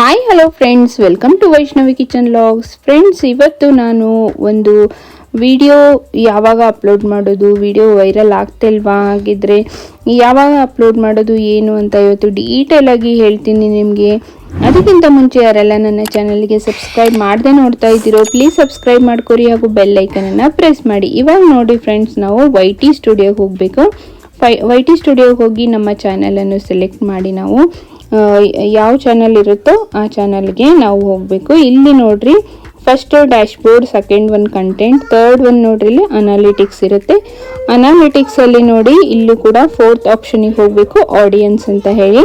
Hi hello friends welcome to Vaishnavi kitchen logs friends ಇವತ್ತು ನಾನು ಒಂದು ವಿಡಿಯೋ ಯಾವಾಗ ಅಪ್ಲೋಡ್ ಮಾಡೋದು ವಿಡಿಯೋ ವೈರಲ್ ಆಗ್ತಿಲ್ವಾ ಹಾಗಿದ್ರೆ ಯಾವಾಗ ಅಪ್ಲೋಡ್ ಮಾಡೋದು, ಏನು ಅಂತ ಇವತ್ತು ಡೀಟೇಲ್ ಆಗಿ ಹೇಳ್ತೀನಿ ನಿಮಗೆ. ಅದಕ್ಕಿಂತ ಮುಂಚೆ ಯಾರೆಲ್ಲ ನನ್ನ ಚಾನಲ್ಗೆ ಸಬ್ಸ್ಕ್ರೈಬ್ ಮಾಡದೆ ನೋಡ್ತಾ ಇದ್ದೀರೋ ಪ್ಲೀಸ್ ಸಬ್ಸ್ಕ್ರೈಬ್ ಮಾಡ್ಕೊರಿ ಹಾಗೂ ಬೆಲ್ ಐಕನನ್ನು ಪ್ರೆಸ್ ಮಾಡಿ. ಇವಾಗ ನೋಡಿ ಫ್ರೆಂಡ್ಸ್ ನಾವು ವೈ ಟಿ ಸ್ಟುಡಿಯೋಗೆ ಹೋಗಬೇಕು. ಫೈ ವೈ ಟಿ ಸ್ಟುಡಿಯೋಗೆ ಹೋಗಿ ನಮ್ಮ ಚಾನಲನ್ನು ಸೆಲೆಕ್ಟ್ ಮಾಡಿ ನಾವು. ಯಾವ ಚಾನಲ್ ಇರುತ್ತೋ ಆ ಚಾನಲ್ಗೆ ನಾವು ಹೋಗಬೇಕು. ಇಲ್ಲಿ ನೋಡ್ರಿ first dashboard second one content third one ನೋಡ್ರಿ, ಇಲ್ಲಿ ಅನಾಲಿಟಿಕ್ಸ್ ಇರುತ್ತೆ. ಅನಾಲಿಟಿಕ್ಸ್ ಅಲ್ಲಿ ನೋಡಿ, ಇಲ್ಲೂ ಕೂಡ ಫೋರ್ತ್ ಆಪ್ಷನಿಗೆ ಹೋಗಬೇಕು ಆಡಿಯನ್ಸ್ ಅಂತ ಹೇಳಿ.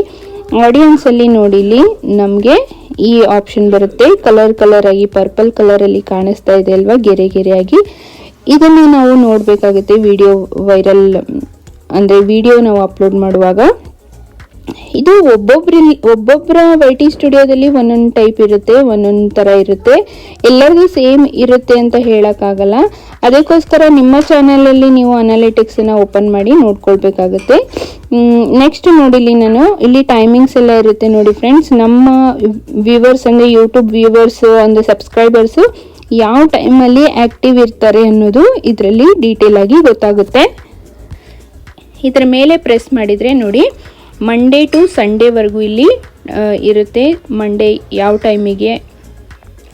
ಆಡಿಯನ್ಸ್ ಅಲ್ಲಿ ನೋಡಿ, ಇಲ್ಲಿ ನಮಗೆ ಈ ಆಪ್ಷನ್ ಬರುತ್ತೆ. ಕಲರ್ ಕಲರ್ ಆಗಿ ಪರ್ಪಲ್ ಅಲ್ಲಿ ಕಾಣಿಸ್ತಾ ಇದೆ ಅಲ್ವಾ, ಗೆರೆ ಗೆರೆಯಾಗಿ. ಇದನ್ನು ನಾವು ನೋಡಬೇಕಾಗುತ್ತೆ ವಿಡಿಯೋ ವೈರಲ್ ಅಂದರೆ ವಿಡಿಯೋ ನಾವು ಅಪ್ಲೋಡ್ ಮಾಡುವಾಗ. ಇದು ಒಬ್ಬೊಬ್ರಲ್ಲಿ ಒಬ್ಬೊಬ್ಬರ ವೈ ಟಿ ಸ್ಟುಡಿಯೋದಲ್ಲಿ ಒಂದೊಂದು ಟೈಪ್ ಇರುತ್ತೆ, ಒಂದೊಂದು ಥರ ಇರುತ್ತೆ. ಎಲ್ಲರಿಗೂ ಸೇಮ್ ಇರುತ್ತೆ ಅಂತ ಹೇಳೋಕ್ಕಾಗಲ್ಲ. ಅದಕ್ಕೋಸ್ಕರ ನಿಮ್ಮ ಚಾನಲಲ್ಲಿ ನೀವು ಅನಾಲಿಟಿಕ್ಸನ್ನು ಓಪನ್ ಮಾಡಿ ನೋಡ್ಕೊಳ್ಬೇಕಾಗುತ್ತೆ. ನೆಕ್ಸ್ಟ್ ನೋಡಿ ಇಲ್ಲಿ ನಾನು, ಇಲ್ಲಿ ಟೈಮಿಂಗ್ಸ್ ಎಲ್ಲ ಇರುತ್ತೆ ನೋಡಿ ಫ್ರೆಂಡ್ಸ್ ನಮ್ಮ ವ್ಯೂವರ್ಸ್ ಅಂದರೆ ಯೂಟ್ಯೂಬ್ ವ್ಯೂವರ್ಸು ಅಂದರೆ ಸಬ್ಸ್ಕ್ರೈಬರ್ಸು ಯಾವ ಟೈಮಲ್ಲಿ ಆ್ಯಕ್ಟಿವ್ ಇರ್ತಾರೆ ಅನ್ನೋದು ಇದರಲ್ಲಿ ಡೀಟೇಲ್ ಆಗಿ ಗೊತ್ತಾಗುತ್ತೆ. ಇದರ ಮೇಲೆ ಪ್ರೆಸ್ ಮಾಡಿದರೆ ನೋಡಿ. ಮಂಡೇ ಟು ಸಂಡೇವರೆಗೂ ಇಲ್ಲಿ ಇರುತ್ತೆ. ಮಂಡೇ ಯಾವ ಟೈಮಿಗೆ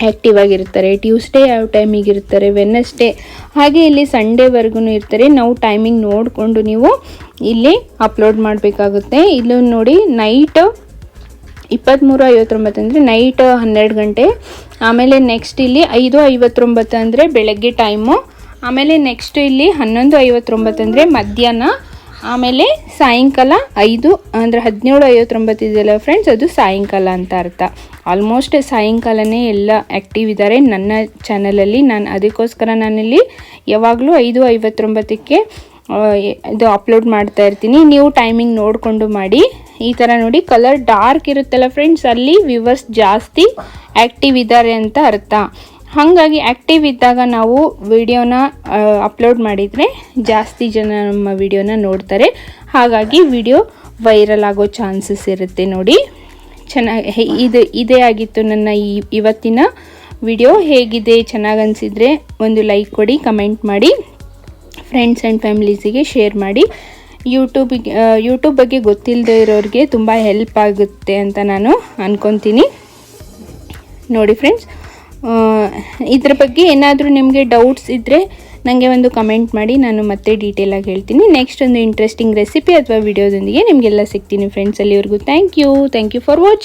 ಆ್ಯಕ್ಟಿವ್ ಆಗಿರ್ತಾರೆ ಟ್ಯೂಸ್ಡೇ ಯಾವ ಟೈಮಿಗೆ ಇರ್ತಾರೆ ವೆನ್ನಸ್ಡೇ ಹಾಗೆ ಇಲ್ಲಿ ಸಂಡೇವರೆಗೂ ಇರ್ತಾರೆ. ನಾವು ಟೈಮಿಂಗ್ ನೋಡಿಕೊಂಡು ನೀವು ಇಲ್ಲಿ ಅಪ್ಲೋಡ್ ಮಾಡಬೇಕಾಗುತ್ತೆ. ಇಲ್ಲೂ ನೋಡಿ ನೈಟ್ ಇಪ್ಪತ್ತ್ಮೂರು ಐವತ್ತೊಂಬತ್ತು ಅಂದರೆ ನೈಟ್ ಹನ್ನೆರಡು ಗಂಟೆ. ಆಮೇಲೆ ನೆಕ್ಸ್ಟ್ ಇಲ್ಲಿ ಐದು ಐವತ್ತೊಂಬತ್ತು ಅಂದರೆ ಬೆಳಗ್ಗೆ ಟೈಮು ಆಮೇಲೆ ನೆಕ್ಸ್ಟ್ ಇಲ್ಲಿ ಹನ್ನೊಂದು ಐವತ್ತೊಂಬತ್ತು ಅಂದರೆ ಮಧ್ಯಾಹ್ನ ಆಮೇಲೆ ಸಾಯಂಕಾಲ ಐದು, ಅಂದರೆ ಹದಿನೇಳು ಐವತ್ತೊಂಬತ್ತು ಇದೆಯಲ್ಲ ಫ್ರೆಂಡ್ಸ್ ಅದು ಸಾಯಂಕಾಲ ಅಂತ ಅರ್ಥ. ಆಲ್ಮೋಸ್ಟ್ ಸಾಯಂಕಾಲನೇ ಎಲ್ಲ ಆ್ಯಕ್ಟಿವ್ ಇದ್ದಾರೆ ನನ್ನ ಚಾನಲಲ್ಲಿ ನಾನು ಅದಕ್ಕೋಸ್ಕರ ನಾನಿಲ್ಲಿ ಯಾವಾಗಲೂ ಐದು ಐವತ್ತೊಂಬತ್ತಕ್ಕೆ ಇದು ಅಪ್ಲೋಡ್ ಮಾಡ್ತಾ ಇರ್ತೀನಿ. ನೀವು ಟೈಮಿಂಗ್ ನೋಡಿಕೊಂಡು ಮಾಡಿ. ಈ ಥರ ನೋಡಿ ಕಲರ್ ಡಾರ್ಕ್ ಇರುತ್ತಲ್ಲ ಫ್ರೆಂಡ್ಸ್ ಅಲ್ಲಿ ವ್ಯೂವರ್ಸ್ ಜಾಸ್ತಿ ಆ್ಯಕ್ಟಿವ್ ಇದ್ದಾರೆ ಅಂತ ಅರ್ಥ. ಹಾಗಾಗಿ ಆ್ಯಕ್ಟಿವ್ ಇದ್ದಾಗ ನಾವು ವಿಡಿಯೋನ ಅಪ್ಲೋಡ್ ಮಾಡಿದರೆ ಜಾಸ್ತಿ ಜನ ನಮ್ಮ ವಿಡಿಯೋನ ನೋಡ್ತಾರೆ. ಹಾಗಾಗಿ ವಿಡಿಯೋ ವೈರಲ್ ಆಗೋ ಚಾನ್ಸಸ್ ಇರುತ್ತೆ ನೋಡಿ. ಚೆನ್ನಾಗಿ ಇದು, ಇದೇ ಆಗಿತ್ತು ನನ್ನ ಈ, ಇವತ್ತಿನ ವಿಡಿಯೋ ಹೇಗಿದೆ, ಚೆನ್ನಾಗಿ ಅನಿಸಿದರೆ ಒಂದು ಲೈಕ್ ಕೊಡಿ ಕಮೆಂಟ್ ಮಾಡಿ. ಫ್ರೆಂಡ್ಸ್ ಆ್ಯಂಡ್ ಫ್ಯಾಮಿಲೀಸಿಗೆ ಶೇರ್ ಮಾಡಿ. ಯೂಟ್ಯೂಬಿಗೆ ಯೂಟ್ಯೂಬ್ ಬಗ್ಗೆ ಗೊತ್ತಿಲ್ಲದೆ ಇರೋರಿಗೆ ತುಂಬ ಹೆಲ್ಪ್ ಆಗುತ್ತೆ ಅಂತ ನಾನು ಅಂದ್ಕೊತೀನಿ ನೋಡಿ ಫ್ರೆಂಡ್ಸ್ ಇದ್ರ ಬಗ್ಗೆ ಏನಾದರೂ ನಿಮಗೆ ಡೌಟ್ಸ್ ಇದ್ದರೆ ನನಗೆ ಒಂದು ಕಮೆಂಟ್ ಮಾಡಿ, ನಾನು ಮತ್ತೆ ಡೀಟೇಲಾಗಿ ಹೇಳ್ತೀನಿ. ನೆಕ್ಸ್ಟ್ ಒಂದು ಇಂಟ್ರೆಸ್ಟಿಂಗ್ ರೆಸಿಪಿ ಅಥವಾ ವಿಡಿಯೋದೊಂದಿಗೆ ನಿಮಗೆಲ್ಲ ಸಿಗ್ತೀನಿ ಫ್ರೆಂಡ್ಸ್ ಅಲ್ಲಿವರೆಗೂ. Thank you thank you for watching